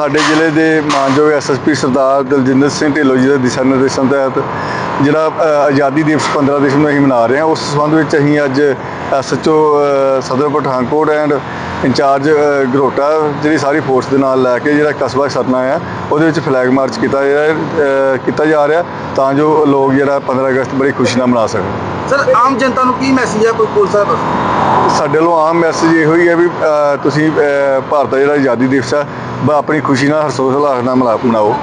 ਸਾਡੇ ਜ਼ਿਲ੍ਹੇ ਦੇ ਮਾਨਯੋਗ ਐਸਐਸਪੀ ਸਰਦਾਰ ਦਲਜਿੰਦਰ ਸਿੰਘ ਢਿੱਲੋਂ ਜੀ ਦੇ ਦਿਸ਼ਾ ਨਿਰਦੇਸ਼ਾਂ ਤਹਿਤ ਜਿਹੜਾ ਆਜ਼ਾਦੀ ਦਿਵਸ 15 ਦਸੰਬਰ ਨੂੰ ਅਸੀਂ ਮਨਾ ਰਹੇ ਹਾਂ, ਉਸ ਸੰਬੰਧ ਵਿੱਚ ਅਸੀਂ ਅੱਜ ਐਸਐਚਓ ਸਦਰ ਪਠਾਨਕੋਟ ਐਂਡ ਇੰਚਾਰਜ ਗਰੋਟਾ ਜਿਹੜੀ ਸਾਰੀ ਫੋਰਸ ਦੇ ਨਾਲ ਲੈ ਕੇ ਜਿਹੜਾ ਕਸਬਾ ਸਰਨਾ ਆ ਉਹਦੇ ਵਿੱਚ ਫਲੈਗ ਮਾਰਚ ਕੀਤਾ ਜਿਹੜਾ ਕੀਤਾ ਜਾ ਰਿਹਾ ਤਾਂ ਜੋ ਲੋਕ ਜਿਹੜਾ 15 ਅਗਸਤ ਬੜੀ ਖੁਸ਼ੀ ਨਾਲ ਮਨਾ ਸਕਣ। ਸਰ, ਆਮ ਜਨਤਾ ਨੂੰ ਕੀ ਮੈਸੇਜ ਹੈ ਕੋਈ ਪੁਲਿਸ ਸਾਹਿਬ ਸਾਡੇ ਵੱਲੋਂ ਆਮ ਮੈਸੇਜ ਇਹੋ ਹੀ ਹੈ ਵੀ ਤੁਸੀਂ ਭਾਰਤ ਦਾ ਜਿਹੜਾ ਆਜ਼ਾਦੀ ਦਿਵਸ ਹੈ, ਬ- ਆਪਣੀ ਖੁਸ਼ੀ ਨਾਲ ਹਰਸੋਸ ਹਲਾਸ ਨਾਲ ਮਨਾ- ਮਨਾਓ।